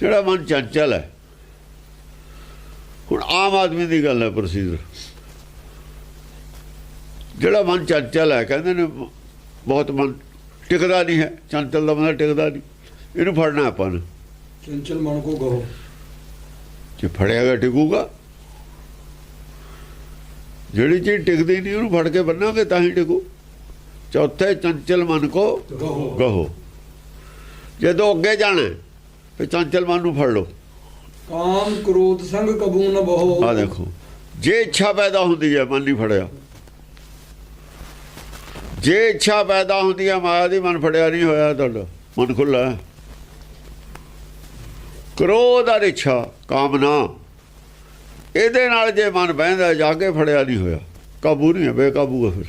ਜਿਹੜਾ ਮਨ ਚੰਚਲ ਹੈ। ਹੁਣ ਆਮ ਆਦਮੀ ਦੀ ਗੱਲ ਹੈ ਪ੍ਰੋਸੀਜਰ ਜਿਹੜਾ ਮਨ ਚੰਚਲ ਹੈ ਕਹਿੰਦੇ ਨੇ ਬਹੁਤ ਮਨ ਟਿਕਦਾ ਨਹੀਂ ਹੈ। ਚੰਚਲ ਦਾ ਮਨ ਟਿਕਦਾ ਨਹੀਂ। ਇਹਨੂੰ ਫੜਨਾ ਆਪਾਂ ਨੇ। ਚੰਚਲ ਮਨ ਕੋ ਗਹੋ ਜੇ ਫੜਿਆਗਾ ਟਿਕੂਗਾ। ਜਿਹੜੀ ਚੀਜ਼ ਟਿਕਦੀ ਨਹੀਂ ਉਹਨੂੰ ਫੜ ਕੇ ਬੰਨਾਂਗੇ ਤਾਂ ਹੀ ਟਿਕੂ। ਚੌਥੇ ਚੰਚਲ ਮਨ ਕੋ ਗਹੋ ਜਦੋਂ ਅੱਗੇ ਜਾਣਾ ਫਿਰ ਚੰਚਲ ਮਨ ਨੂੰ ਫੜ ਲਓ। ਕਾਮ ਕ੍ਰੋਧ ਸੰਗ ਕਬੂ ਨ ਬਹੋ। ਆ ਦੇਖੋ ਜੇ ਇੱਛਾ ਪੈਦਾ ਹੁੰਦੀ ਹੈ ਮਨ ਨਹੀਂ ਫੜਿਆ। ਜੇ ਇੱਛਾ ਪੈਦਾ ਹੁੰਦੀ ਹੈ ਮਾਇਆ ਦੀ ਮਨ ਫੜਿਆ ਨਹੀਂ ਹੋਇਆ ਤੁਹਾਡਾ। ਮਨ ਖੁੱਲਾ ਹੈ। ਕ੍ਰੋਧ ਔਰ ਇੱਛਾ ਕਾਮਨਾ ਇਹਦੇ ਨਾਲ ਜੇ ਮਨ ਬਹਿੰਦਾ ਜਾ ਕੇ ਫੜਿਆ ਨਹੀਂ ਹੋਇਆ। ਕਾਬੂ ਨਹੀਂ ਹੈ ਬੇਕਾਬੂ ਹੈ ਫਿਰ।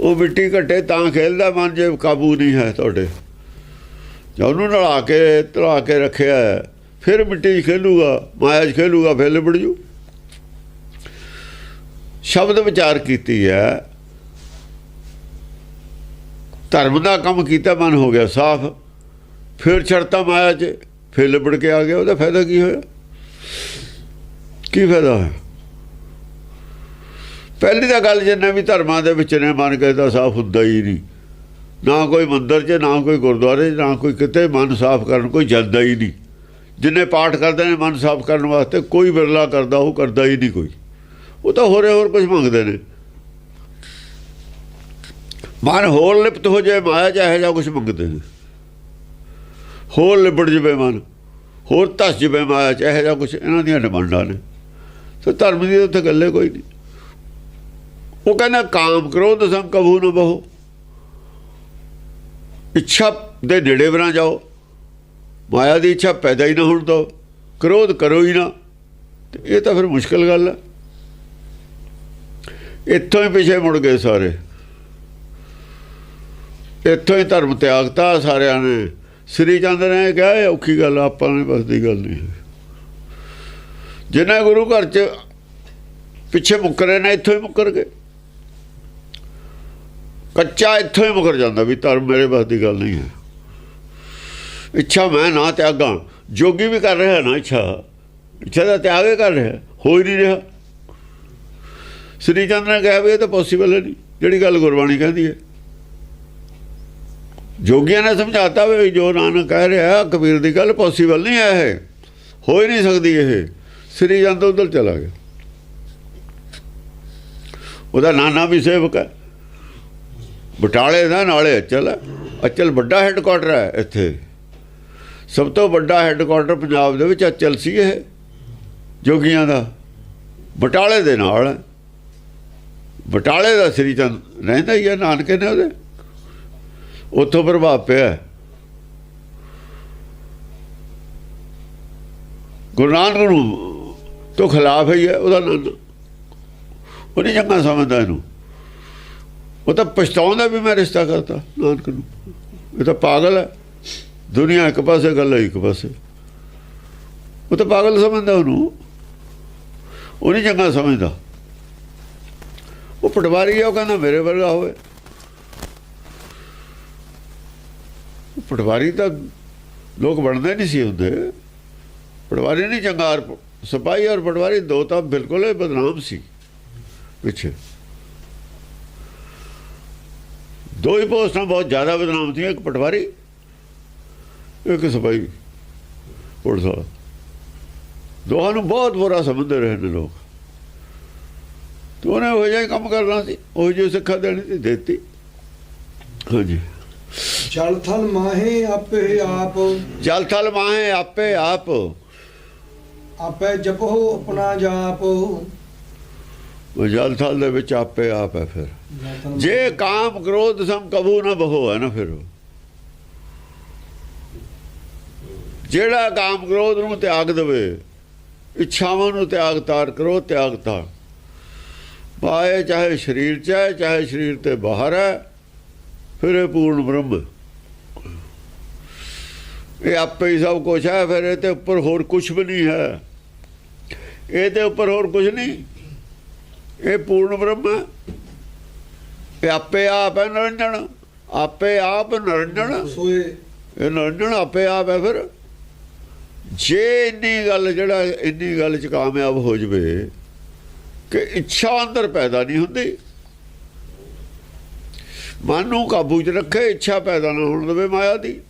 ਉਹ ਮਿੱਟੀ ਘਟੇ ਤਾਂ ਖੇਲਦਾ ਮਨ ਜੇ ਕਾਬੂ ਨਹੀਂ ਹੈ ਤੁਹਾਡੇ। ਉਹਨੂੰ ਨਲਾ ਕੇ ਧਰਾ ਕੇ ਰੱਖਿਆ ਹੈ, ਫਿਰ ਮਿੱਟੀ 'ਚ ਖੇਲੂਗਾ ਮਾਇਆ 'ਚ ਖੇਲੂਗਾ ਫਿਰ ਲਿਬੜ ਜੂ। ਸ਼ਬਦ ਵਿਚਾਰ ਕੀਤੀ ਹੈ। ਧਰਮ ਦਾ ਕੰਮ ਕੀਤਾ ਮਨ ਹੋ ਗਿਆ ਸਾਫ਼। ਫਿਰ ਛੜਤਾ ਮਾਇਆ 'ਚ ਫਿਰ ਲਿਬੜ ਕੇ ਆ ਗਿਆ ਉਹਦਾ ਫਾਇਦਾ ਕੀ ਹੋਇਆ? ਕੀ ਫਾਇਦਾ ਹੋਇਆ? ਪਹਿਲੀ ਤਾਂ ਗੱਲ ਜਿੰਨੇ ਵੀ ਧਰਮਾਂ ਦੇ ਵਿੱਚ ਨੇ ਮਨ ਕਹਿੰਦਾ ਸਾਫ਼ ਹੁੰਦਾ ਹੀ ਨਹੀਂ। ਨਾ ਕੋਈ ਮੰਦਰ 'ਚ, ਨਾ ਕੋਈ ਗੁਰਦੁਆਰੇ 'ਚ, ਨਾ ਕੋਈ ਕਿਤੇ ਮਨ ਸਾਫ਼ ਕਰਨ, ਕੋਈ ਜਾਂਦਾ ਹੀ ਨਹੀਂ। ਜਿੰਨੇ ਪਾਠ ਕਰਦੇ ਨੇ ਮਨ ਸਾਫ਼ ਕਰਨ ਵਾਸਤੇ ਕੋਈ ਬਿਰਲਾ ਕਰਦਾ, ਉਹ ਕਰਦਾ ਹੀ ਨਹੀਂ ਕੋਈ। ਉਹ ਤਾਂ ਹੋਰੇ ਹੋਰ ਕੁਝ ਮੰਗਦੇ ਨੇ। ਮਨ ਹੋਰ ਲਿਪਤ ਹੋ ਜਾਏ, ਮਾਇਆ ਚਾਹੇ ਜਾਂ ਕੁਝ ਮੰਗਦੇ ਨੇ। ਹੋਰ ਲਿਬੜ ਜਵੇ ਮਨ, ਹੋਰ ਧਸ ਜਵੇ ਮਾਇਆ ਚਾਹੇ ਜਾਂ ਕੁਝ ਇਹਨਾਂ ਦੀਆਂ ਡਿਮਾਂਡਾਂ ਨੇ। ਸੋ ਧਰਮ ਦੀ ਤਾਂ ਉੱਥੇ ਗੱਲੇ ਕੋਈ ਨਹੀਂ। ਉਹ ਕਹਿੰਦਾ, ਕਾਮ ਕਰੋ ਸੰਗ ਕਬੂ ਨਾ ਬਹੋ। ਇੱਛਾ ਦੇ ਨੇੜੇ ਬਣਾ ਜਾਓ। ਮਾਇਆ ਦੀ ਇੱਛਾ ਪੈਦਾ ਹੀ ਨਾ ਹੋਣ ਦੋ ਕ੍ਰੋਧ ਕਰੋ ਹੀ ਨਾ। ਤੇ ਇਹ ਤਾਂ ਫਿਰ ਮੁਸ਼ਕਲ ਗੱਲ ਹੈ ਇੱਥੋਂ ਹੀ ਪਿਛੇ ਮੁੜ ਗਏ ਸਾਰੇ। ਇੱਥੋਂ ਹੀ ਧਰਮ ਤਿਆਗਤਾ ਸਾਰਿਆਂ ਨੇ। ਸ੍ਰੀ ਚੰਦ ਨੇ ਕਿਹਾ, ਇਹ ਔਖੀ ਗੱਲ ਆਪਾਂ ਨੇ ਬਸ ਦੀ ਗੱਲ ਨਹੀਂ ਹੈ। ਜਿਨ੍ਹਾਂ ਗੁਰੂ ਘਰ ਚ ਪਿੱਛੇ ਮੁੱਕਰੇ ਨੇ, ਇੱਥੋਂ ਹੀ ਮੁੱਕਰ ਗਏ। ਕੱਚਾ ਇੱਥੋਂ ਹੀ ਮੁਕਰ ਜਾਂਦਾ ਵੀ ਧਰਮ ਮੇਰੇ ਬਸ ਦੀ ਗੱਲ ਨਹੀਂ ਹੈ। ਇੱਛਾ ਮੈਂ ਨਾ ਤਿਆਗਾਂ, ਜੋਗੀ ਵੀ ਕਰ ਰਿਹਾ ਨਾ ਇੱਛਾ। ਇੱਛਾ ਦਾ ਤਿਆਗ ਹੀ ਕਰ ਰਿਹਾ, ਹੋ ਹੀ ਨਹੀਂ ਰਿਹਾ। ਸ੍ਰੀ ਚੰਦ ਨੇ ਕਿਹਾ ਵੀ ਇਹ ਤਾਂ ਪੋਸੀਬਲ ਨਹੀਂ, ਜਿਹੜੀ ਗੱਲ ਗੁਰਬਾਣੀ ਕਹਿੰਦੀ ਹੈ। ਜੋਗੀਆਂ ਨੇ ਸਮਝਾਤਾ ਵੀ ਜੋ ਨਾਨਕ ਕਹਿ ਰਿਹਾ, ਕਬੀਰ ਦੀ ਗੱਲ ਪੋਸੀਬਲ ਨਹੀਂ ਹੈ ਇਹ। ਹੋ ਹੀ ਨਹੀਂ ਸਕਦੀ ਇਹ। ਸ੍ਰੀ ਚੰਦ ਉਧਰ ਚਲਾ ਗਿਆ। ਉਹਦਾ ਨਾਨਾ ਵੀ ਸੇਵਕ ਹੈ। ਬਟਾਲੇ ਦਾ ਨਾਲੇ ਅਚਲ ਅਚਲ ਵੱਡਾ ਹੈੱਡਕੁਆਟਰ ਹੈ ਇੱਥੇ। ਸਭ ਤੋਂ ਵੱਡਾ ਹੈੱਡਕੁਆਟਰ ਪੰਜਾਬ ਦੇ ਵਿੱਚ ਅਚਲ ਸੀ ਇਹ, ਜੋਗੀਆਂ ਦਾ। ਬਟਾਲੇ ਦੇ ਨਾਲ। ਬਟਾਲੇ ਦਾ ਸ੍ਰੀ ਚੰਦ, ਰਹਿੰਦਾ ਹੀ ਹੈ ਨਾਨਕੇ ਨੇ ਉਹਦੇ। ਉੱਥੋਂ ਪ੍ਰਭਾਵ ਪਿਆ। ਗੁਰੂ ਨਾਨਕ ਨੂੰ ਤੋਂ ਖਿਲਾਫ ਹੀ ਹੈ ਉਹਦਾ ਨਾਨਾ ਉਹ ਨਹੀਂ ਚੰਗਾ ਸਮਝਦਾ ਇਹਨੂੰ। ਉਹ ਤਾਂ ਪਛਤਾਉਂਦਾ ਵੀ ਮੈਂ ਰਿਸ਼ਤਾ ਕਰਤਾ, ਨਾਨਕ ਨੂੰ। ਇਹ ਤਾਂ ਪਾਗਲ ਹੈ। ਦੁਨੀਆ ਇੱਕ ਪਾਸੇ, ਗੱਲ ਹੈ ਇੱਕ ਪਾਸੇ। ਉਹ ਤਾਂ ਪਾਗਲ ਸਮਝਦਾ ਉਹਨੂੰ। ਉਹ ਨਹੀਂ ਚੰਗਾ ਸਮਝਦਾ। ਉਹ ਪਟਵਾਰੀ ਆ ਉਹ ਕਹਿੰਦਾ ਮੇਰੇ ਵਰਗਾ ਹੋਵੇ। ਪਟਵਾਰੀ ਤਾਂ ਲੋਕ ਬਣਦੇ ਨਹੀਂ ਸੀ ਹੁੰਦੇ ਪਟਵਾਰੀ ਨਹੀਂ ਚੰਗਾ, ਔਰ ਸਿਪਾਹੀ ਔਰ ਪਟਵਾਰੀ ਦੋ ਤਾਂ ਬਿਲਕੁਲ ਹੀ ਬਦਨਾਮ ਸੀ। ਪਿੱਛੇ। ਦੋ ਹੀ ਪੋਸਟਾਂ ਬਹੁਤ ਜ਼ਿਆਦਾ ਬਦਨਾਮ ਸੀ ਇੱਕ ਪਟਵਾਰੀ ਇੱਕ ਸਿਪਾਹੀ ਪੁਲਿਸ ਵਾਲਾ। ਦੋਹਾਂ ਨੂੰ ਬਹੁਤ ਬੁਰਾ ਸਮਝਦੇ ਰਹੇ ਨੇ ਲੋਕ। ਤੇ ਉਹਨੇ ਉਹ ਜਿਹਾ ਹੀ ਕੰਮ ਕਰਨਾ ਸੀ ਉਹ ਜਿਹੀ ਸਿੱਖਿਆ ਦੇਣੀ ਸੀ ਦਿੱਤੀ। ਹਾਂਜੀ। ਜਲ ਥਲ ਮਾਹੇ ਆਪੇ ਆਪ। ਜਲ ਥਲ ਮਾਹੇ ਆਪੇ ਆਪ। ਆਪੇ ਜਪੋ ਆਪਣਾ ਜਾਪ। ਉਹ ਜਲ ਥਲ ਦੇ ਵਿੱਚ ਆਪੇ ਆਪ ਹੈ ਫਿਰ ਜੇ ਕਾਮ ਕ੍ਰੋਧ ਸਮ ਕਬੂ ਨਾ ਬਹੋ ਹੈ ਨਾ ਫਿਰ। ਜਿਹੜਾ ਕਾਮ ਕ੍ਰੋਧ ਨੂੰ ਤਿਆਗ ਦੇਵੇ ਇੱਛਾਵਾਂ ਨੂੰ ਤਿਆਗ ਤਾਰ ਕਰੋ ਤਿਆਗ ਤਾਰ ਪਾਏ ਚਾਹੇ ਸਰੀਰ ਚ ਹੈ ਚਾਹੇ ਸਰੀਰ ਤੇ ਬਾਹਰ ਹੈ ਫਿਰ ਇਹ ਪੂਰਨ ਬ੍ਰਹਮ। ਇਹ ਆਪੇ ਹੀ ਸਭ ਕੁਝ ਹੈ ਫਿਰ ਇਹ ਤੇ ਉੱਪਰ ਹੋਰ ਕੁਝ ਵੀ ਨਹੀਂ ਹੈ ਇਹਦੇ ਉੱਪਰ ਹੋਰ ਕੁਝ ਨਹੀਂ ਇਹ ਪੂਰਨ ਬ੍ਰਹਮ ਇਹ ਆਪੇ ਆਪ ਹੈ ਨਿਰੰਜਨ। ਆਪੇ ਆਪ ਨਿਰੰਜਨ। ਸੋਏ। ਇਹ ਨਿਰੰਜਨ ਆਪੇ ਆਪ ਹੈ ਫਿਰ। ਜੇ ਇੰਨੀ ਗੱਲ ਜਿਹੜਾ ਇੰਨੀ ਗੱਲ ਚ ਕਾਮਯਾਬ ਹੋ ਜਵੇ ਕਿ ਇੱਛਾ ਅੰਦਰ ਪੈਦਾ ਨਹੀਂ ਹੁੰਦੀ। ਮਨ ਨੂੰ ਕਾਬੂ 'ਚ ਰੱਖੇ ਇੱਛਾ ਪੈਦਾ ਨਾ ਹੋਣ ਦੇਵੇ ਮਾਇਆ ਦੀ।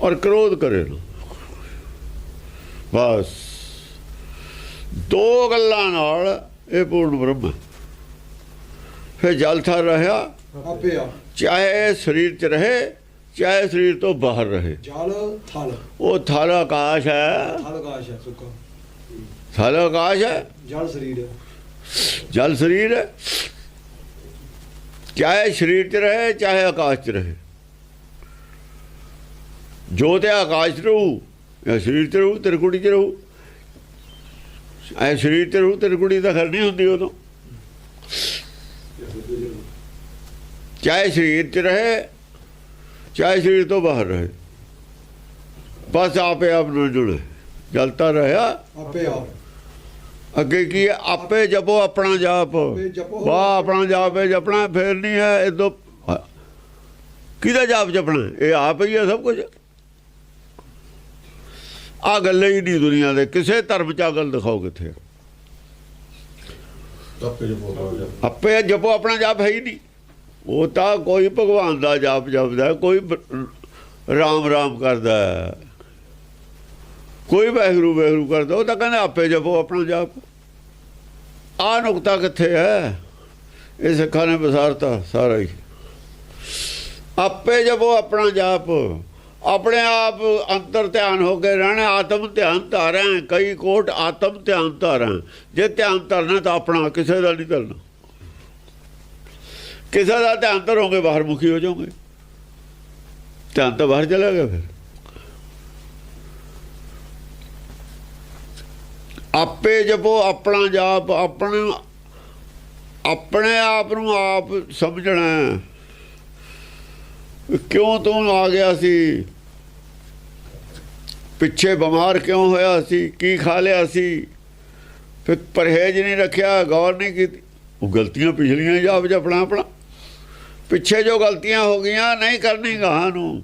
ਔਰ ਕ੍ਰੋਧ ਕਰੇ ਨਾ। ਬਸ। ਦੋ ਗੱਲਾਂ ਨਾਲ ਇਹ ਪੂਰਨ ਬ੍ਰਹਮ ਫਿਰ ਜਲ ਥਰ ਰਹਾ ਆਪੇ ਆਪ ਚਾਹੇ ਸਰੀਰ 'ਚ ਰਹੇ ਚਾਹੇ ਸਰੀਰ ਤੋਂ ਬਾਹਰ ਰਹੇ। ਜਲ ਥਲ। ਉਹ ਥਲ ਆਕਾਸ਼ ਹੈ। ਥਲ ਆਕਾਸ਼ ਹੈ ਸੁੱਕਾ। ਥਲ ਆਕਾਸ਼ ਹੈ। ਜਲ ਸਰੀਰ ਹੈ। ਜਲ ਸਰੀਰ ਹੈ। ਚਾਹੇ ਸਰੀਰ 'ਚ ਰਹੇ ਚਾਹੇ ਆਕਾਸ਼ 'ਚ ਰਹੇ। ਜੋਤ ਹੈ ਆਕਾਸ਼ ਰਹੂ ਜਾਂ ਸਰੀਰ 'ਚ ਰਹੂ ਤਿਰਕੁੜੀ 'ਚ ਰਹੂ ਐ ਸਰੀਰ 'ਚ ਰਹੂ ਤਾਂ ਖਰ ਨਹੀਂ ਹੁੰਦੀ ਉਦੋਂ। ਚਾਹੇ ਸਰੀਰ 'ਚ ਰਹੇ ਚਾਹੇ ਸਰੀਰ ਤੋਂ ਬਾਹਰ ਰਹੇ। ਬਸ ਆਪੇ ਆਪ ਨੂੰ ਜੁੜੇ। ਜਲਤਾ ਰਹਾ। ਆਪੇ ਆਪ। ਅੱਗੇ ਕੀ ਹੈ? ਆਪੇ ਜਪੋ ਆਪਣਾ ਜਾਪ। ਵਾਹ ਆਪਣਾ ਜਾਪ ਹੈ ਜਪਣਾ ਫੇਰ ਨਹੀਂ ਹੈ ਇਦੋਂ ਕਿਹਦਾ ਜਾਪ ਜਪਣਾ? ਇਹ ਆਪ ਹੀ ਹੈ ਸਭ ਕੁਝ ਆ ਗੱਲ ਹੀ ਨਹੀਂ ਦੁਨੀਆ ਦੇ ਕਿਸੇ ਧਰਮ ਚ ਆਹ ਗੱਲ ਦਿਖਾਓ ਕਿੱਥੇ ਆਪੇ ਜਪੋ ਆਪਣਾ ਜਾਪ ਹੈ ਹੀ ਨਹੀਂ। ਉਹ ਤਾਂ ਕੋਈ ਭਗਵਾਨ ਦਾ ਜਾਪ ਜਪਦਾ ਕੋਈ ਰਾਮ ਰਾਮ ਕਰਦਾ। ਕੋਈ ਵਾਹਿਗੁਰੂ ਵਾਹਿਗੁਰੂ ਕਰਦਾ ਉਹ ਤਾਂ ਕਹਿੰਦਾ ਆਪੇ ਜਪੋ ਆਪਣਾ ਜਾਪ। ਆ ਨੁਕਤਾ ਕਿੱਥੇ ਹੈ? ਇਹ ਸਿੱਖਾਂ ਨੇ ਵਿਸਾਰਤਾ ਸਾਰਾ ਹੀ। ਆਪੇ ਜਪੋ ਆਪਣਾ ਜਾਪ। ਆਪਣੇ ਆਪ ਅੰਤਰ ਧਿਆਨ ਹੋ ਕੇ ਰਹਿਣਾ, ਆਤਮ ਧਿਆਨ ਧਾਰਾਂ ਕਈ ਕੋਟ ਆਤਮ ਧਿਆਨ ਧਾਰਾਂ ਜੇ ਧਿਆਨ ਧਰਨਾ ਤਾਂ ਆਪਣਾ ਕਿਸੇ ਦਾ ਨਹੀਂ ਧਰਨਾ। ਕਿਸੇ ਦਾ ਧਿਆਨ ਧਰੋਗੇ ਬਾਹਰ ਮੁਖੀ ਹੋ ਜਾਓਗੇ। ਧਿਆਨ ਤਾਂ ਬਾਹਰ ਚਲਾ ਗਿਆ ਫਿਰ। ਆਪੇ ਜਪੋ, ਆਪਣਾ ਜਾਪ, ਆਪਣਾ ਆਪਣੇ ਆਪ ਨੂੰ ਆਪ ਸਮਝਣਾ ਕਿਉਂ ਤੂੰ ਆ ਗਿਆ ਸੀ? ਪਿੱਛੇ ਬਿਮਾਰ ਕਿਉਂ ਹੋਇਆ ਸੀ? ਕੀ ਖਾ ਲਿਆ ਸੀ? ਫਿਰ ਪਰਹੇਜ਼ ਨਹੀਂ ਰੱਖਿਆ ਗੌਰ ਨਹੀਂ ਕੀਤੀ। ਉਹ ਗਲਤੀਆਂ ਪਿਛਲੀਆਂ ਜਾਪ ਜਪਣਾ ਆਪਣਾ। ਪਿੱਛੇ ਜੋ ਗਲਤੀਆਂ ਹੋ ਗਈਆਂ ਨਹੀਂ ਕਰਨੀ ਗਾਹਾਂ ਨੂੰ।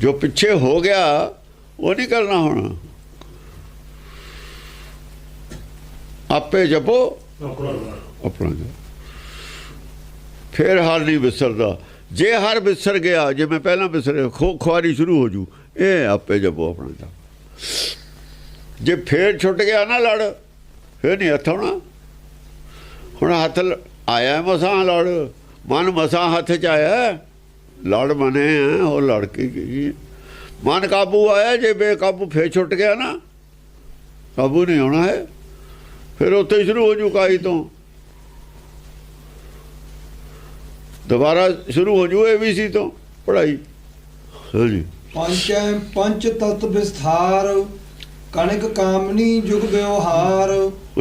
ਜੋ ਪਿੱਛੇ ਹੋ ਗਿਆ ਉਹ ਨਹੀਂ ਕਰਨਾ ਹੁਣ। ਆਪੇ ਜਪੋ। ਆਪਣਾ। ਫਿਰ ਹਰ ਨਹੀਂ ਵਿਸਰਦਾ। ਜੇ ਹਰ ਵਿਸਰ ਗਿਆ, ਜੇ ਮੈਂ ਪਹਿਲਾਂ ਵਿਸਰੇ ਖੋ ਖੁਆਰੀ ਸ਼ੁਰੂ ਹੋ ਜੂ। ਇਹ ਆਪੇ ਜਪੋ ਆਪਣੇ ਜਪ। ਜੇ ਫੇਰ ਛੁੱਟ ਗਿਆ ਨਾ ਲੜ, ਫੇਰ ਨਹੀਂ ਹੱਥ ਆਉਣਾ। ਹੁਣ ਹੱਥ ਲ- ਆਇਆ ਮਸਾਂ ਲੜ, ਮਨ ਮਸਾਂ ਹੱਥ ਚ ਆਇਆ ਲੜ ਮਨੇ ਆ, ਉਹ ਲੜ ਕੇ ਕੀ ਮਨ ਕਾਬੂ ਆਇਆ, ਜੇ ਬੇਕਾਬੂ ਫੇਰ ਛੁੱਟ ਗਿਆ ਨਾ, ਕਾਬੂ ਨਹੀਂ ਆਉਣਾ ਹੈ। ਫਿਰ ਉੱਥੇ ਹੀ ਸ਼ੁਰੂ ਹੋ ਜੂ ਕਾਈ ਤੋਂ। ਦੁਬਾਰਾ ਸ਼ੁਰੂ ਹੋ ਜੂ ਏਬੀਸੀ ਤੋਂ ਪੜ੍ਹਾਈ। ਹਾਂਜੀ ਪੰਚੈ ਪੰਚ ਤਤ ਵਿਸਥਾਰ ਕਣਕ ਕਾਮਨੀ ਜੁਗ ਵਿਵਹਾਰ।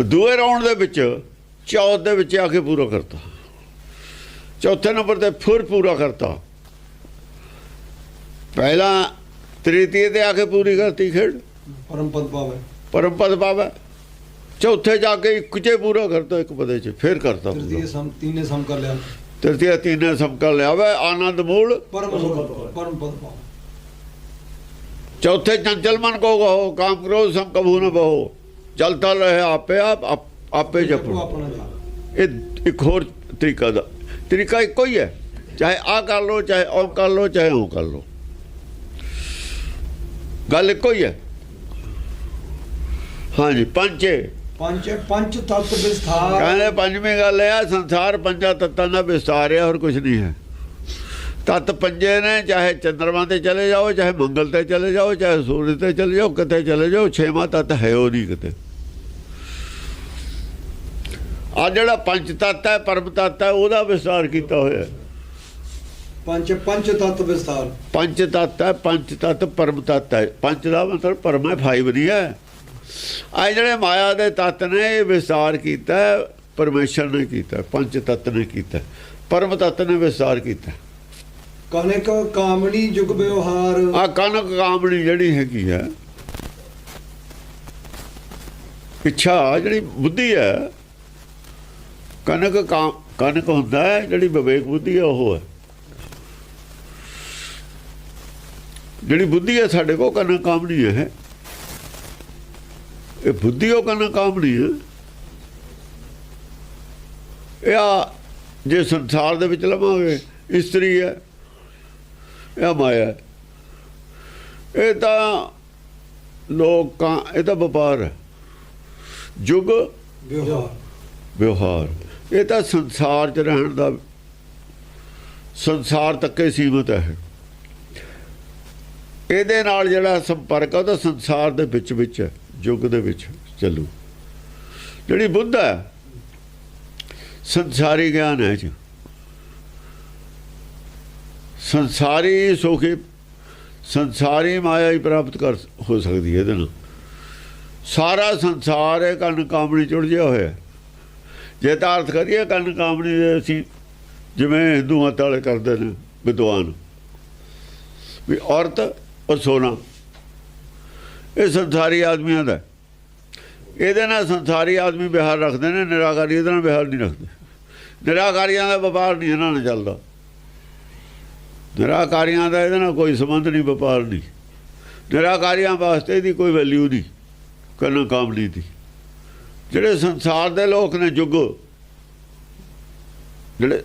ਦੂਏ ਰਾਉਂਡ ਦੇ ਵਿੱਚ ਚੌਥ ਦੇ ਵਿੱਚ ਆ ਕੇ ਪੂਰਾ ਕਰਤਾ। ਚੌਥੇ ਨੰਬਰ ਤੇ ਫਿਰ ਪੂਰਾ ਕਰਤਾ। ਪਹਿਲਾਂ ਤ੍ਰਿਤੀਏ ਤੇ ਆ ਕੇ ਪੂਰੀ ਕਰਤੀ ਖੇਡ। ਪਰਮ ਪਦ ਪਾਵੇ ਪਰਮ ਪਦ ਪਾਵੇ ਚੌਥੇ ਜਾ ਕੇ ਇੱਕ ਚ ਪੂਰਾ ਕਰਤਾ ਇੱਕ ਪਦੇ ਚ ਫਿਰ ਕਰਤਾ ਤ੍ਰਿਤੀਏ ਸਮ ਤੀਨੇ ਸਮ ਕਰ ਲਿਆ। ਤ੍ਰਿਤੀਏ ਤੀਨੇ ਸਭ ਕਰ ਲਿਆ ਵੇ ਆਨੰਦ ਮੂਲ। ਪਰਮ ਸੁਖ ਪਰਮ ਪਦ ਚੌਥੇ ਚੰਚਲ ਮਨ ਕੋ ਕਹੋ ਕਾਮ ਕ੍ਰੋਧ ਸਮ ਕਭੂ ਨ ਬਹੋ ਚਲਤਾ ਰਹੇ ਆਪੇ ਆਪ ਆਪ- ਜਾਪ। ਇਹ ਇੱਕ ਹੋਰ ਤਰੀਕਾ ਦਾ ਤਰੀਕਾ ਇੱਕੋ ਹੀ ਹੈ। ਚਾਹੇ ਆ ਕਰ ਲੋ ਚਾਹੇ ਉਹ ਕਰ ਲੋ ਚਾਹੇ ਉਹ ਕਰ ਲੋ ਗੱਲ ਇੱਕੋ ਹੀ ਹੈ। ਹਾਂਜੀ ਪੰਜੇ। ਪੰਚੈ ਪੰਚ ਤਤ ਵਿਸਥਾਰ। ਕਹਿੰਦੇ ਪੰਜਵੀਂ ਗੱਲ ਇਹ ਆ ਸੰਸਾਰ ਪੰਜਾਂ ਤੱਤਾਂ ਦਾ ਵਿਸਤਾਰ ਹੈ ਹੋਰ ਕੁਝ ਨਹੀਂ ਹੈ। ਤਤ ਪੰਜੇ ਨੇ ਚਾਹੇ ਚੰਦਰਮਾ ਤੇ ਚਲੇ ਜਾਓ ਚਾਹੇ ਮੰਗਲ ਤੇ ਚਲੇ ਜਾਓ ਚਾਹੇ ਸੂਰਜ ਤੇ ਚਲੇ ਜਾਓ ਕਿਤੇ ਚਲੇ ਜਾਓ ਛੇਵਾਂ ਤਤ ਹੈ ਉਹ ਨਹੀਂ ਕਿਤੇ। ਆ ਜਿਹੜਾ ਪੰਜ ਤਤ ਹੈ ਪਰਮ ਤਤ ਹੈ ਉਹਦਾ ਵਿਸਤਾਰ ਕੀਤਾ ਹੋਇਆ ਪੰਚ ਪੰਚ ਤਤ ਵਿਸਥਾਰ। ਪੰਜ ਤਤ ਹੈ ਪੰਜ ਤਤ ਪਰਮ ਤਤ ਹੈ। ਪੰਜ ਦਾ ਮਤਲਬ ਪਰਮ ਹੈ ਫਾਈਵ ਨਹੀਂ ਹੈ। ਆ ਜਿਹੜੇ ਮਾਇਆ ਦੇ ਤਤ ਨੇ ਇਹ ਵਿਸਤਾਰ ਕੀਤਾ ਪਰਮੇਸ਼ਰ ਨੇ ਕੀਤਾ ਪੰਜ ਤਤ ਨੇ ਕੀਤਾ। ਪਰਮ ਤਤ ਨੇ ਵਿਸਤਾਰ ਕੀਤਾ ਹੈ। ਕਣਕ ਕਾਮਨੀ ਜੁਗ ਵਿਵਹਾਰ ਆ ਕਨਕ ਕਾਮਣੀ ਜਿਹੜੀ ਹੈਗੀ ਹੈ ਇੱਛਾ ਜਿਹੜੀ ਬੁੱਧੀ ਹੈ ਕਨਕ ਕਾਮ ਕਨਕ ਹੁੰਦਾ ਹੈ ਜਿਹੜੀ ਵਿਵੇਕ ਬੁੱਧੀ ਹੈ ਉਹ ਹੈ ਜਿਹੜੀ ਬੁੱਧੀ ਹੈ ਸਾਡੇ ਕੋਲ ਕਨਕ ਕਾਮਣੀ ਹੈ ਇਹ ਬੁੱਧੀ ਉਹ ਕਨਕ ਕਾਮਣੀ ਹੈ। ਇਹ ਆ ਜੇ ਸੰਸਾਰ ਦੇ ਵਿੱਚ ਲਵਾਂਗੇ ਇਸਤਰੀ ਹੈ ਇਹ ਮਾਇਆ ਹੈ। ਇਹ ਤਾਂ ਲੋਕਾਂ ਇਹ ਤਾਂ ਵਪਾਰ ਹੈ। ਯੁਗ ਵਿਵਹਾਰ। ਵਿਵਹਾਰ। ਇਹ ਤਾਂ ਸੰਸਾਰ 'ਚ ਰਹਿਣ ਦਾ ਸੰਸਾਰ ਤੱਕੇ ਸੀਮਤ ਹੈ। ਇਹਦੇ ਨਾਲ ਜਿਹੜਾ ਸੰਪਰਕ ਆ ਉਹ ਤਾਂ ਸੰਸਾਰ ਦੇ ਵਿੱਚ ਵਿੱਚ ਹੈ। ਯੁੱਗ ਦੇ ਵਿੱਚ ਚੱਲੂ। ਜਿਹੜੀ ਬੁੱਧ ਹੈ, ਸੰਸਾਰੀ ਗਿਆਨ ਹੈ ਜੀ ਸੰਸਾਰੀ ਸੁਖੀ, ਸੰਸਾਰੀ ਮਾਇਆ ਹੀ ਪ੍ਰਾਪਤ ਕਰ ਹੋ ਸਕਦੀ ਹੈ ਇਹਦੇ ਨਾਲ। ਸਾਰਾ ਸੰਸਾਰ ਇਹ ਕੰਨ ਕਾਮਣੀ ਚੁੜ ਜਿਆ ਹੋਇਆ ਜੇ ਤਾਂ ਅਰਥ ਕਰੀਏ, ਕੰਨ ਕਾਮਣੀ ਦੇ ਅਸੀਂ ਜਿਵੇਂ ਹਿੰਦੂਆਂ ਤਾਲੇ ਕਰਦੇ ਨੇ, ਵਿਦਵਾਨ। ਵੀ ਔਰਤ ਔਰ ਸੋਨਾ। ਇਹ ਸੰਸਾਰੀ ਆਦਮੀਆਂ ਦਾ। ਇਹਦੇ ਨਾਲ ਸੰਸਾਰੀ ਆਦਮੀ ਵਿਹਾਰ ਰੱਖਦੇ ਨੇ, ਨਿਰਾਕਾਰੀ ਇਹਦੇ ਨਾਲ ਵਿਹਾਰ ਨਹੀਂ ਰੱਖਦੇ। ਨਿਰਾਕਾਰੀਆਂ ਦਾ ਵਪਾਰ ਨਹੀਂ ਇਹਨਾਂ ਨਾਲ ਚੱਲਦਾ। ਨਿਰਾਕਾਰੀਆਂ ਦਾ ਇਹਦੇ ਨਾਲ ਕੋਈ ਸੰਬੰਧ ਨਹੀਂ, ਵਪਾਰ ਨਹੀਂ। ਨਿਰਾਕਾਰੀਆਂ ਵਾਸਤੇ ਇਹਦੀ ਕੋਈ ਵੈਲਿਊ ਨਹੀਂ ਕੰਨ ਨਹੀਂ ਦੀ ਜਿਹੜੇ ਸੰਸਾਰ ਦੇ ਲੋਕ ਨੇ ਯੁੱਗ, ਜਿਹੜੇ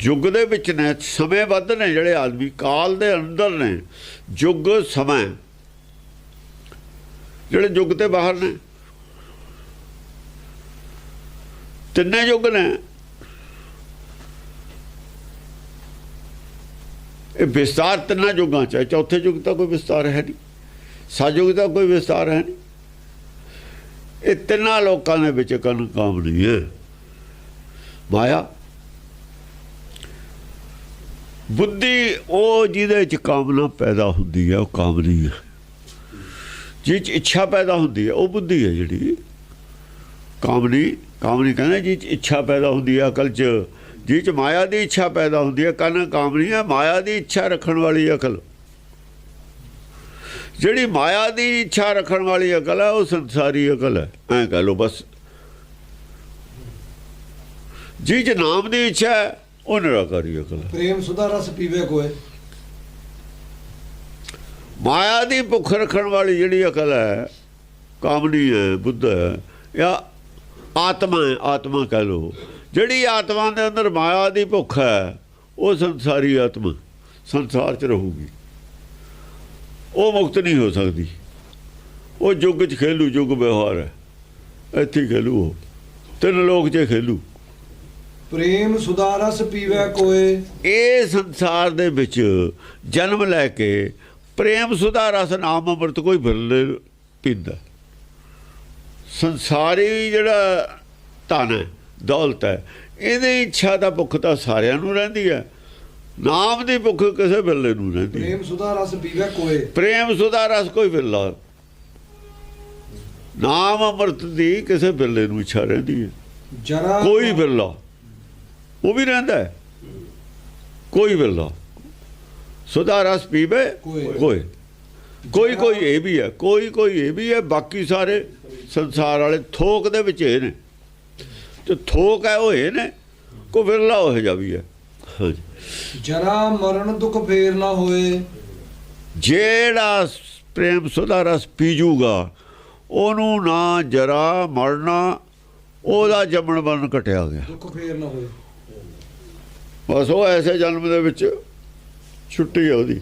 ਯੁੱਗ ਦੇ ਵਿੱਚ ਨੇ, ਸਮੇਂ ਵੱਧ ਨੇ ਜਿਹੜੇ ਆਦਮੀ, ਕਾਲ ਦੇ ਅੰਦਰ ਨੇ, ਯੁੱਗ, ਸਮਾਂ। ਜਿਹੜੇ ਯੁੱਗ ਤੇ ਬਾਹਰ ਨੇ। ਤਿੰਨੇ ਯੁੱਗ ਨੇ। ਇਹ ਵਿਸਤਾਰ ਤਿੰਨਾਂ ਯੁੱਗਾਂ ਚ ਹੈ। ਚੌਥੇ ਯੁੱਗ ਤਾਂ ਕੋਈ ਵਿਸਤਾਰ ਹੈ ਨਹੀਂ। ਸਤਯੁਗ ਦਾ ਕੋਈ ਵਿਸਤਾਰ ਹੈ ਨਹੀਂ। ਇਹ ਤਿੰਨਾਂ ਲੋਕਾਂ ਦੇ ਵਿੱਚ ਕੰਨ ਕਾਮ ਨਹੀਂ ਹੈ। ਮਾਇਆ। ਬੁੱਧੀ ਉਹ ਜਿਹਦੇ ਚ ਕਾਮਨਾ ਪੈਦਾ ਹੁੰਦੀ ਹੈ, ਉਹ ਕਾਮਨੀ ਹੈ। ਜਿਹ ਚ ਇੱਛਾ ਪੈਦਾ ਹੁੰਦੀ ਹੈ, ਉਹ ਬੁੱਧੀ ਹੈ ਜਿਹੜੀ। ਕਾਮਨੀ ਕਾਮਨੀ ਕਹਿੰਦੇ ਜਿਹ ਚ ਇੱਛਾ ਪੈਦਾ ਹੁੰਦੀ ਹੈ, ਅਕਲ ਚ ਜਿਹ ਚ ਮਾਇਆ ਦੀ ਇੱਛਾ ਪੈਦਾ ਹੁੰਦੀ ਹੈ, ਕੰਨ ਕਾਮਨੀ ਹੈ, ਮਾਇਆ ਦੀ ਇੱਛਾ ਰੱਖਣ ਵਾਲੀ ਅਕਲ। ਜਿਹੜੀ ਮਾਇਆ ਦੀ ਇੱਛਾ ਰੱਖਣ ਵਾਲੀ ਅਕਲ ਹੈ, ਉਹ ਸੰਸਾਰੀ ਅਕਲ ਹੈ। ਐਂ ਕਹ ਲਓ ਬਸ। ਜਿਹ ਚ ਨਾਮ ਦੀ ਇੱਛਾ ਹੈ, ਉਹ ਨਿਰਾਕਾਰੀ ਅਕਲ ਹੈ। ਪ੍ਰੇਮ ਸੁਧਾ ਰਸ ਪੀਵੇ ਕੋਏ। ਮਾਇਆ ਦੀ ਭੁੱਖ ਰੱਖਣ ਵਾਲੀ ਜਿਹੜੀ ਅਕਲ ਹੈ ਕਾਮਨੀ ਹੈ ਬੁੱਧ ਹੈ ਜਾਂ ਆਤਮਾ ਹੈ ਆਤਮਾ ਕਹ ਲੋ ਜਿਹੜੀ ਆਤਮਾ ਦੇ ਅੰਦਰ ਮਾਇਆ ਦੀ ਭੁੱਖ ਹੈ ਉਹ ਸੰਸਾਰੀ ਆਤਮਾ ਸੰਸਾਰ 'ਚ ਰਹੂਗੀ। ਉਹ ਮੁਕਤ ਨਹੀਂ ਹੋ ਸਕਦੀ। ਉਹ ਯੁੱਗ 'ਚ ਖੇਲੂ ਯੁੱਗ ਵਿਵਹਾਰ ਹੈ। ਇੱਥੇ ਖੇਲੂ ਉਹ। ਤਿੰਨ ਲੋਕ 'ਚ ਖੇਲੂ। ਪ੍ਰੇਮ ਸੁਧਾ ਰਸ ਪੀਵੇ ਕੋਏ। ਇਹ ਸੰਸਾਰ ਦੇ ਵਿੱਚ ਜਨਮ ਲੈ ਕੇ ਪ੍ਰੇਮ ਸੁਧਾ ਰਸ ਨਾਮ ਅੰਮ੍ਰਿਤ ਕੋਈ ਬਿਰਲੇ ਪੀਂਦਾ। ਸੰਸਾਰੀ ਜਿਹੜਾ ਧਨ ਹੈ ਦੌਲਤ ਹੈ ਇਹਦੀ ਇੱਛਾ ਦਾ ਭੁੱਖ ਤਾਂ ਸਾਰਿਆਂ ਨੂੰ ਰਹਿੰਦੀ ਹੈ। ਨਾਮ ਦੀ ਭੁੱਖ ਕਿਸੇ ਬਿਰਲੇ ਨੂੰ ਰਹਿੰਦੀ ਪ੍ਰੇਮ ਸੁਧਾ ਰਸ ਪੀਵੇ ਕੋਏ। ਪ੍ਰੇਮ ਸੁਧਾ ਰਸ ਕੋਈ ਬਿਰਲਾ। ਨਾਮ ਅੰਮ੍ਰਿਤ ਦੀ ਕਿਸੇ ਬਿਰਲੇ ਨੂੰ ਇੱਛਾ ਰਹਿੰਦੀ ਹੈ। ਜਰਾ ਕੋਈ ਬਿਰਲਾ। ਉਹ ਵੀ ਰਹਿੰਦਾ ਹੈ। ਕੋਈ ਬਿਰਲਾ। ਸੁਧਾ ਰਸ ਪੀਵੇ ਕੋਈ। ਕੋਈ। ਕੋਈ ਇਹ ਵੀ ਹੈ ਕੋਈ ਕੋਈ ਇਹ ਵੀ ਹੈ ਬਾਕੀ ਸਾਰੇ ਸੰਸਾਰ ਵਾਲੇ ਥੋਕ ਦੇ ਵਿੱਚ ਇਹ ਨੇ। ਤੇ ਥੋਕ ਹੈ ਉਹ ਇਹ ਨੇ ਕੋ ਬਿਰਲਾ ਉਹ ਜਾ ਵੀ ਹੈ। ਹਾਂਜੀ। ਜਰਾ ਮਰਨ ਦੁਖ ਫੇਰ ਨਾ ਹੋਏ। ਜਿਹੜਾ ਪ੍ਰੇਮ ਸੁਧਾ ਰਸ ਪੀਜੂਗਾ ਉਹਨੂੰ ਨਾ ਜਰਾ ਮਰਨਾ ਉਹਦਾ ਜੰਮਣ ਬਨ ਕਟਿਆ ਗਿਆ। ਦੁੱਖ ਫੇਰ ਨਾ ਹੋਏ। ਬਸ ਉਹ ਐਸੇ ਜਨਮ ਦੇ ਵਿੱਚ ਛੁੱਟੀ ਉਹਦੀ।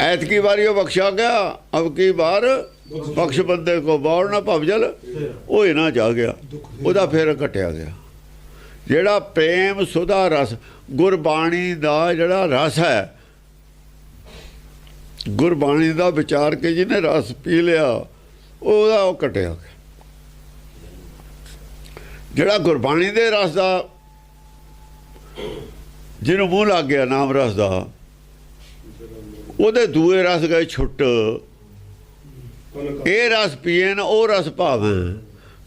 ਐਤਕੀ ਵਾਰੀ ਉਹ ਬਖਸ਼ਾ ਗਿਆ, ਅਬ ਕੀ ਵਾਰ? ਬਖਸ਼ ਬੰਦੇ ਕੋ ਬਾੜ ਨਾ ਭਵਜਲ ਉਹ ਇਹਨਾਂ ਨਾ ਜਾ ਗਿਆ। ਉਹਦਾ ਫੇਰ ਕਟਿਆ ਗਿਆ। ਜਿਹੜਾ ਪ੍ਰੇਮ ਸੁਧਾ ਰਸ, ਗੁਰਬਾਣੀ ਦਾ ਜਿਹੜਾ ਰਸ ਹੈ, ਗੁਰਬਾਣੀ ਦਾ ਵਿਚਾਰ ਕੇ ਜਿਹਨੇ ਰਸ ਪੀ ਲਿਆ, ਉਹਦਾ ਉਹ ਕਟਿਆ ਗਿਆ। ਜਿਹੜਾ ਗੁਰਬਾਣੀ ਦੇ ਰਸ ਦਾ ਜਿਹਨੂੰ ਮੂੰਹ ਲੱਗ ਗਿਆ ਨਾਮ ਰਸ ਦਾ ਉਹਦੇ ਦੂਏ ਰਸ ਗਏ ਛੁੱਟ। ਇਹ ਰਸ ਪੀਏ ਨਾ ਉਹ ਰਸ ਭਾਵੇਂ।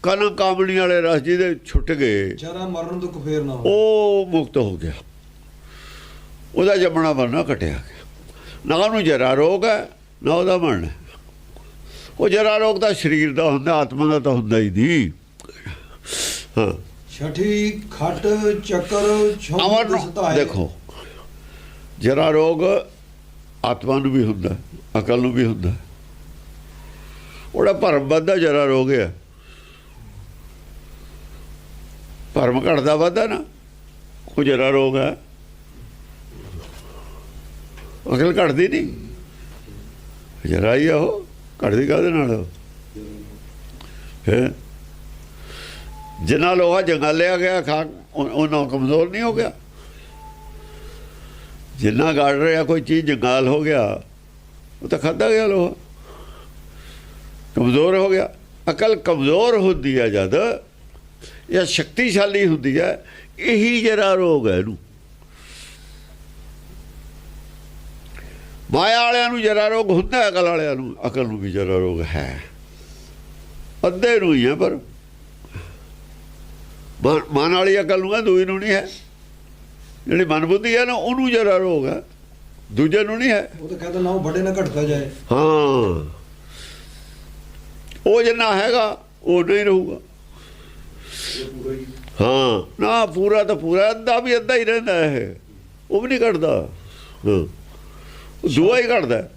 ਕਨਮ ਕਾਮਣੀ ਵਾਲੇ ਰਸ ਜਿਹਦੇ ਛੁੱਟ ਗਏ ਜਰਾ ਮਰਨ ਦੁੱਖ ਫੇਰ ਨਾ ਉਹ ਮੁਕਤ ਹੋ ਗਿਆ। ਉਹਦਾ ਜੰਮਣਾ ਮਰਨਾ ਕਟਿਆ ਗਿਆ। ਨਾ ਉਹਨੂੰ ਜਰਾ ਰੋਗ ਹੈ ਨਾ ਉਹਦਾ ਮਰਨ। ਉਹ ਜਰਾ ਰੋਗ ਤਾਂ ਸਰੀਰ ਦਾ ਹੁੰਦਾ ਆਤਮਾ ਦਾ ਤਾਂ ਹੁੰਦਾ ਹੀ ਨਹੀਂ। ਹਾਂ। ਛਠੀ ਖਟ ਚੱਕਰ ਅਮਰ ਨੂੰ ਦੇਖੋ ਜਰਾ ਰੋਗ ਆਤਮਾ ਨੂੰ ਵੀ ਹੁੰਦਾ ਅਕਲ ਨੂੰ ਵੀ ਹੁੰਦਾ ਉਹਦਾ ਭਰਮ ਵੱਧਦਾ ਜਰਾ ਰੋਗ ਹੈ ਭਰਮ ਘਟਦਾ ਵੱਧਦਾ ਨਾ ਉਹ ਜਰਾ ਰੋਗ ਹੈ ਅਕਲ ਘਟਦੀ ਨਹੀਂ ਜਰਾ ਹੀ ਉਹ ਘਟਦੀ ਕਾਹਦੇ ਨਾਲ ਹੈ ਜਿੰਨਾ ਲੋਹਾ ਜੰਗਾਲਿਆ ਗਿਆ ਖਾ ਉਹਨਾਂ ਕਮਜ਼ੋਰ ਨਹੀਂ ਹੋ ਗਿਆ। ਜਿੰਨਾ ਗੜ ਰਿਹਾ, ਕੋਈ ਚੀਜ਼ ਜੰਗਾਲ ਹੋ ਗਿਆ, ਉਹ ਤਾਂ ਖਾਦਾ ਗਿਆ ਲੋਹਾ। ਕਮਜ਼ੋਰ ਹੋ ਗਿਆ। ਅਕਲ ਕਮਜ਼ੋਰ ਹੁੰਦੀ ਹੈ ਜਦ ਇਹ ਸ਼ਕਤੀਸ਼ਾਲੀ ਹੁੰਦੀ ਹੈ ਇਹੀ ਜਰਾ ਰੋਗ ਹੈ ਇਹਨੂੰ। ਮਾਇਆ ਵਾਲਿਆਂ ਨੂੰ ਜਰਾ ਰੋਗ ਹੁੰਦਾ, ਅਕਲ ਵਾਲਿਆਂ ਨੂੰ, ਅਕਲ ਨੂੰ ਵੀ ਜਰਾ ਰੋਗ ਹੈ। ਅੱਧੇ ਨੂੰ ਹੀ ਹੈ ਪਰ ਮਨ ਵਾਲੀ ਅਕਲ ਨੂੰ ਹੈ ਦੂਈ ਨੂੰ ਨਹੀਂ ਹੈ। ਜਿਹੜੀ ਮਨ ਬੁੱਧੀ ਹੈ ਨਾ ਉਹਨੂੰ ਜਰਾ ਰੋਗ ਹੈ ਦੂਜੇ ਨੂੰ ਨਹੀਂ ਹੈ। ਉਹ ਤਾਂ ਕਹਿੰਦਾ ਨਾ ਉਹ ਵੱਡੇ ਨਾ ਘਟਦਾ ਜਾਏ। ਹਾਂ। ਉਹ ਜਿੰਨਾ ਹੈਗਾ ਉਹ ਨਹੀਂ ਰਹੂਗਾ। ਹਾਂ। ਨਾ ਪੂਰਾ ਤਾਂ ਪੂਰਾ ਅੱਧਾ ਵੀ ਅੱਧਾ ਹੀ ਰਹਿੰਦਾ ਹੈ ਉਹ ਵੀ ਨਹੀਂ ਘਟਦਾ। ਹਾਂ। ਦੂਆ ਹੀ ਘਟਦਾ।